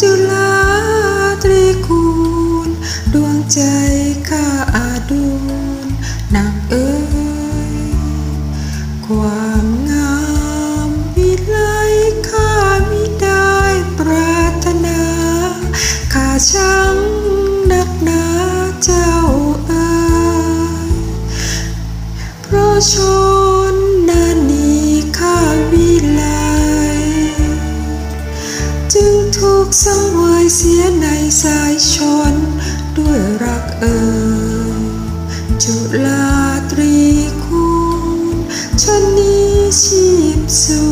จุลาตรีคูณ ดวงใจข้าอาดูนนักเอ้ย ความงามวิไลข้ามิได้ปรารถนาข้าช่างนักหนาเจ้าเอ้ยเพราะชอ สังเวยเสียในสายชน ด้วยรักเอ่ยจุลาตรีคุณชนนี้ชีพสู